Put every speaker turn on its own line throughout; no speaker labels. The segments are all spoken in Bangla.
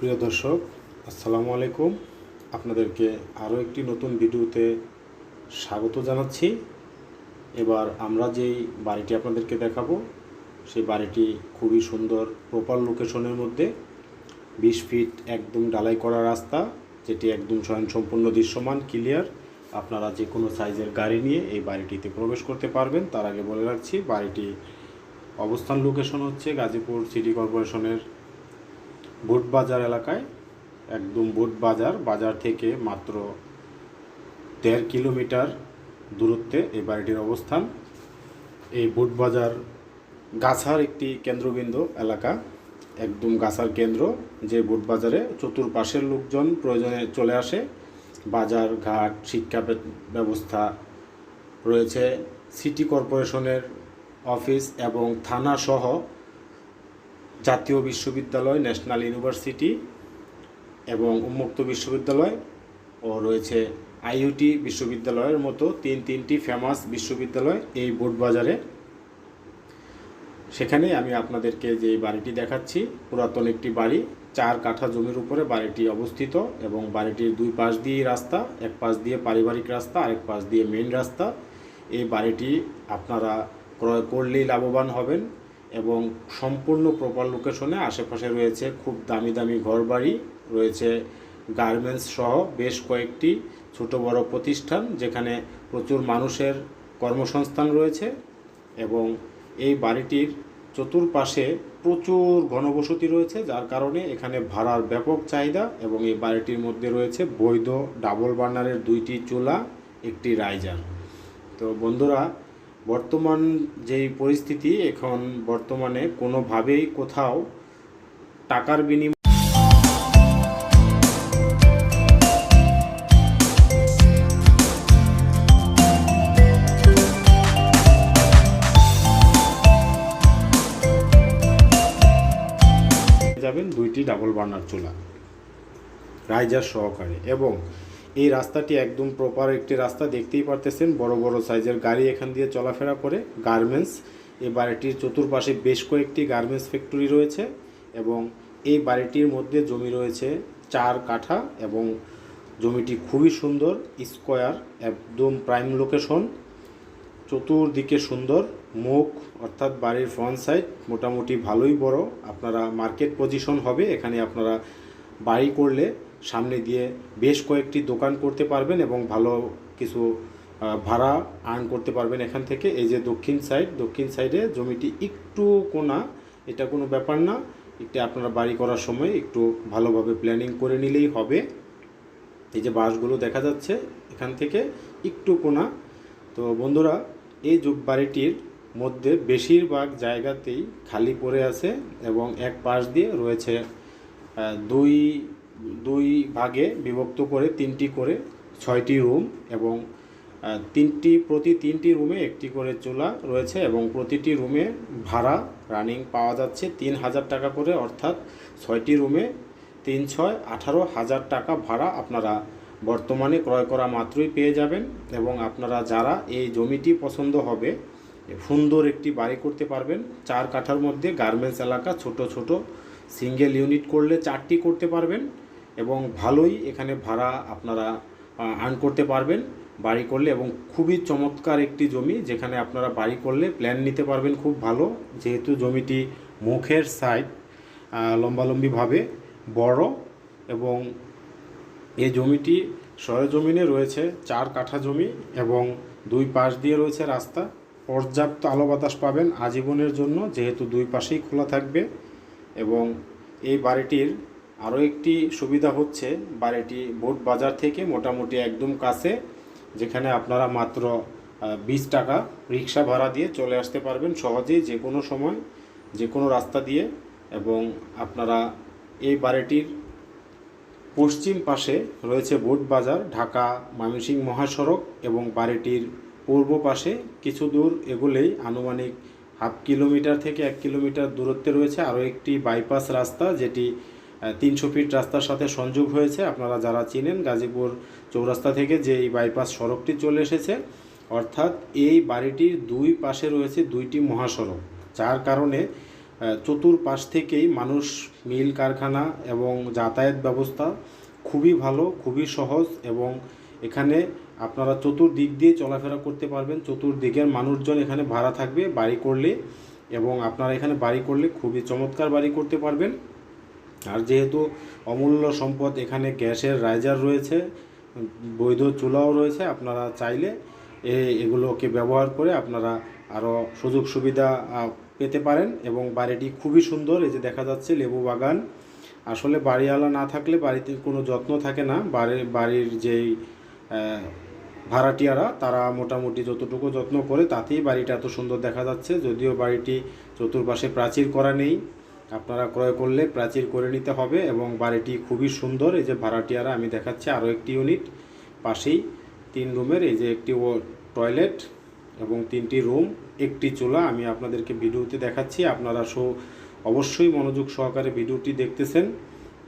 প্রিয় দর্শক, আসসালামু আলাইকুম। আপনাদেরকে আরও একটি নতুন ভিডিওতে স্বাগত জানাচ্ছি। এবার আমরা যেই বাড়িটি আপনাদেরকে দেখাবো, সেই বাড়িটি খুবই সুন্দর, প্রপার লোকেশনের মধ্যে। বিশ ফিট একদম ডালাই করা রাস্তা, যেটি একদম স্বয়ংসম্পূর্ণ দৃশ্যমান, ক্লিয়ার। আপনারা যে কোনো সাইজের গাড়ি নিয়ে এই বাড়িটিতে প্রবেশ করতে পারবেন। তার আগে বলে রাখছি, বাড়িটি অবস্থান লোকেশন হচ্ছে গাজীপুর সিটি কর্পোরেশনের বুট বাজার এলাকায়, একদম বুট বাজার বাজার থেকে মাত্র দেড় কিলোমিটার দূরত্বে এই বাড়িটির অবস্থান। এই বুট বাজার গাছার একটি কেন্দ্রবিন্দু এলাকা, একদম গাছার কেন্দ্র যে বুট বাজারে চতুর্পাশের লোকজন প্রয়োজনে চলে আসে। বাজার, ঘাট, শিক্ষা ব্যবস্থা রয়েছে। সিটি কর্পোরেশনের অফিস এবং থানা সহ জাতীয় বিশ্ববিদ্যালয়, ন্যাশনাল ইউনিভার্সিটি এবং উন্মুক্ত বিশ্ববিদ্যালয় ও রয়েছে আইইউটি বিশ্ববিদ্যালয়ের মতো তিন তিনটি ফেমাস বিশ্ববিদ্যালয় এই বোট বাজারে সেখানে আমি আপনাদেরকে যে বাড়িটি দেখাচ্ছি, পুরাতন একটি বাড়ি, চার কাঠা জমির উপরে বাড়িটি অবস্থিত এবং বাড়িটির দুই পাশ দিয়ে রাস্তা, এক পাশ দিয়ে পারিবারিক রাস্তা, আরেক পাশ দিয়ে মেন রাস্তা। এই বাড়িটি আপনারা ক্রয় করলেই লাভবান হবেন। এবং সম্পূর্ণ প্রপার লোকেশনে আশেপাশে রয়েছে খুব দামি দামি ঘরবাড়ি, রয়েছে গার্মেন্টস সহ বেশ কয়েকটি ছোট বড় প্রতিষ্ঠান যেখানে প্রচুর মানুষের কর্মসংস্থান রয়েছে এবং এই বাড়িটির চতুর্পাশে প্রচুর ঘনবসতি রয়েছে যার কারণে এখানে ভাড়ার ব্যাপক চাহিদা এবং এই বাড়িটির মধ্যে রয়েছে বৈধ ডাবল বার্নারের দুইটি চুলা, একটি রাইজার তো বন্ধুরা বর্তমান যেই পরিস্থিতি, এখন বর্তমানে কোনোভাবেই কোথাও টাকার বিনিময়ে যাবেন দুইটি ডাবল বার্নার চুলা, রাইজার সহকারে। এবং এই রাস্তাটি একদম প্রপার একটি রাস্তা, দেখতেই পারতেছেন, বড় বড় সাইজের গাড়ি এখান দিয়ে চলাফেরা করে গার্মেন্টস এই বাড়িটির চতুর্পাশে বেশ কয়েকটি গার্মেন্টস ফ্যাক্টরি রয়েছে এবং এই বাড়িটির মধ্যে জমি রয়েছে চার কাঠা এবং জমিটি খুবই সুন্দর স্কোয়ার একদম প্রাইম লোকেশন চতুর্দিকে সুন্দর, মুখ অর্থাৎ বাড়ির ফ্রন্ট সাইড মোটামুটি ভালোই বড়। আপনারা মার্কেট পজিশন হবে, এখানে আপনারা বাড়ি করলে সামনে দিয়ে বেশ কয়েকটি দোকান করতে পারবেন এবং ভালো কিছু ভাড়া আর্ন করতে পারবেন এখান থেকে। এই যে দক্ষিণ সাইড দক্ষিণ সাইডে জমিটি একটু কোনা, এটা কোনো ব্যাপার না। একটু আপনারা বাড়ি করার সময় একটু ভালোভাবে প্ল্যানিং করে নিলেই হবে। এই যে বাসগুলো দেখা যাচ্ছে এখান থেকে একটু কোনা। তো বন্ধুরা, এই বাড়িটির মধ্যে বেশিরভাগ জায়গাতেই খালি পড়ে আছে এবং এক পাশ দিয়ে রয়েছে দুই দুই ভাগে বিভক্ত করে তিনটি করে ছয়টি রুম এবং তিনটি, প্রতি তিনটি রুমে একটি করে চুলা রয়েছে এবং প্রতিটি রুমে ভাড়া রানিং পাওয়া যাচ্ছে তিন হাজার টাকা করে, অর্থাৎ ছয়টি রুমে তিন, ছয়, আঠারো হাজার টাকা ভাড়া আপনারা বর্তমানে ক্রয় করা মাত্রই পেয়ে যাবেন এবং আপনারা যারা এই জমিটি পছন্দ হবে সুন্দর একটি বাড়ি করতে পারবেন। চার কাঠার মধ্যে গার্মেন্টস এলাকা, ছোট ছোট, সিঙ্গেল ইউনিট করলে চারটি করতে পারবেন। এবং ভালোই এখানে ভাড়া আপনারা আর্ন করতে পারবেন বাড়ি করলে এবং খুবই চমৎকার একটি জমি যেখানে আপনারা বাড়ি করলে প্ল্যান নিতে পারবেন খুব ভালো। যেহেতু জমিটি মুখের সাইড লম্বালম্বিভাবে বড় এবং এই জমিটি সরেজমিনে রয়েছে, চার কাঠা জমি এবং দুই পাশ দিয়ে রয়েছে রাস্তা। পর্যাপ্ত আলো বাতাস পাবেন আজীবনের জন্য, যেহেতু দুই পাশেই খোলা থাকবে এবং এই বাড়িটির আরও একটি সুবিধা হচ্ছে, বাড়িটি বোট বাজার থেকে মোটামুটি একদম কাছে, যেখানে আপনারা মাত্র বিশ টাকা রিক্সা ভাড়া দিয়ে চলে আসতে পারবেন সহজেই যে কোনো সময় যে কোনো রাস্তা দিয়ে এবং আপনারা এই বাড়িটির পশ্চিম পাশে রয়েছে বোট বাজার, ঢাকা ময়মনসিংহ মহাসড়ক এবং বাড়িটির পূর্ব পাশে কিছু দূর এগুলেই আনুমানিক হাফ কিলোমিটার থেকে এক কিলোমিটার দূরত্বে রয়েছে। আরও একটি বাইপাস রাস্তা যেটি তিনশো ফিট রাস্তার সাথে সংযোগ হয়েছে। আপনারা যারা চিনেন গাজীপুর চৌরাস্তা থেকে যে এই বাইপাস সড়কটি চলে এসেছে, অর্থাৎ এই বাড়িটির দুই পাশে রয়েছে দুইটি মহাসড়ক। যার কারণে চতুর্পাশ থেকেই মানুষ মিল কারখানা এবং যাতায়াত ব্যবস্থা খুবই ভালো, খুবই সহজ এবং এখানে আপনারা চতুর্দিক দিয়ে চলাফেরা করতে পারবেন। চতুর্দিকের মানুষজন এখানে ভাড়া থাকবে বাড়ি করলে এবং আপনারা এখানে বাড়ি করলে খুবই চমৎকার বাড়ি করতে পারবেন। আর যেহেতু অমূল্য সম্পদ এখানে গ্যাসের রাইজার রয়েছে, বৈধ চুলাও রয়েছে, আপনারা চাইলে এগুলোকে ব্যবহার করে আপনারা আরও সুযোগ সুবিধা পেতে পারেন এবং বাড়িটি খুবই সুন্দর, এই যে দেখা যাচ্ছে লেবু বাগান। আসলে বাড়িওয়ালা না থাকলে বাড়িতে কোনো যত্ন থাকে না বাড়ির বাড়ির যেই ভাড়াটিয়ারা, তারা মোটামুটি যতটুকু যত্ন করে, তাতেই বাড়িটা এত সুন্দর দেখা যাচ্ছে, যদিও বাড়িটি চতুর্পাশে প্রাচীর করা নেই। আপনারা ক্রয় করলে প্রাচীর করে নিতে হবে এবং বাড়িটি খুবই সুন্দর। এই যে ভাড়াটিয়ারা আমি দেখাচ্ছি আরও একটি ইউনিট পাশেই তিন রুমের, এই যে একটি টয়লেট এবং তিনটি রুম একটি চুলা আমি আপনাদেরকে ভিডিওতে দেখাচ্ছি। আপনারা সো অবশ্যই মনোযোগ সহকারে ভিডিওটি দেখতেছেন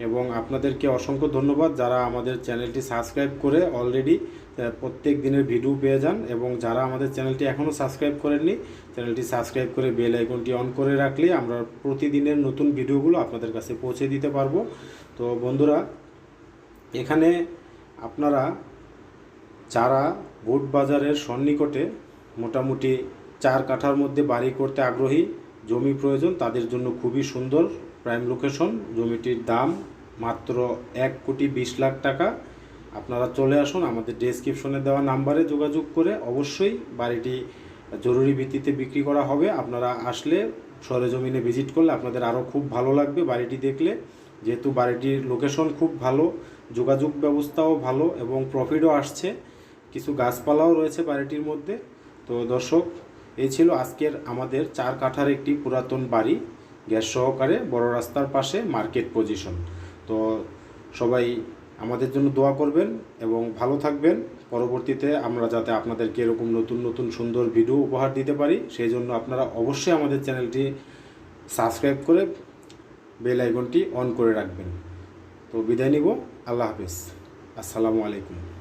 এবং আপনাদেরকে অসংখ্য ধন্যবাদ যারা আমাদের চ্যানেলটি সাবস্ক্রাইব করে অলরেডি প্রত্যেক দিনের ভিডিও পেয়ে যান এবং যারা আমাদের চ্যানেলটি এখনও সাবস্ক্রাইব করেননি, চ্যানেলটি সাবস্ক্রাইব করে বেল আইকনটি অন করে রাখলে আমরা প্রতিদিনের নতুন ভিডিওগুলো আপনাদের কাছে পৌঁছে দিতে পারব। তো বন্ধুরা, এখানে আপনারা যারা বুট বাজারের সন্নিকটে মোটামুটি চার কাঠার মধ্যে বাড়ি করতে আগ্রহী, জমি প্রয়োজন, তাদের জন্য খুবই সুন্দর প্রাইম লোকেশন জমিটির দাম মাত্র এক কোটি বিশ লাখ টাকা। আপনারা চলে আসুন আমাদের ডেসক্রিপশনে দেওয়া নাম্বারে যোগাযোগ করে অবশ্যই বাড়িটি জরুরি ভিত্তিতে বিক্রি করা হবে। আপনারা আসলে সরেজমিনে ভিজিট করলে আপনাদের আরও খুব ভালো লাগবে বাড়িটি দেখলে। যেহেতু বাড়িটির লোকেশন খুব ভালো, যোগাযোগ ব্যবস্থাও ভালো এবং প্রফিটও আসছে। কিছু গাছপালাও রয়েছে বাড়িটির মধ্যে। তো দর্শক, এই ছিল আজকের আমাদের চার কাঠার একটি পুরাতন বাড়ি, গ্যাস সহকারে বড় রাস্তার পাশে মার্কেট পজিশন তো সবাই আমাদের জন্য দোয়া করবেন এবং ভালো থাকবেন। পরবর্তীতে আমরা যাতে আপনাদেরকে এরকম নতুন নতুন, সুন্দর ভিডিও উপহার দিতে পারি সেই জন্য আপনারা অবশ্যই আমাদের চ্যানেলটি সাবস্ক্রাইব করে বেল আইকনটি অন করে রাখবেন। তো বিদায় নিব। আল্লাহ হাফিজ। আসসালামু আলাইকুম।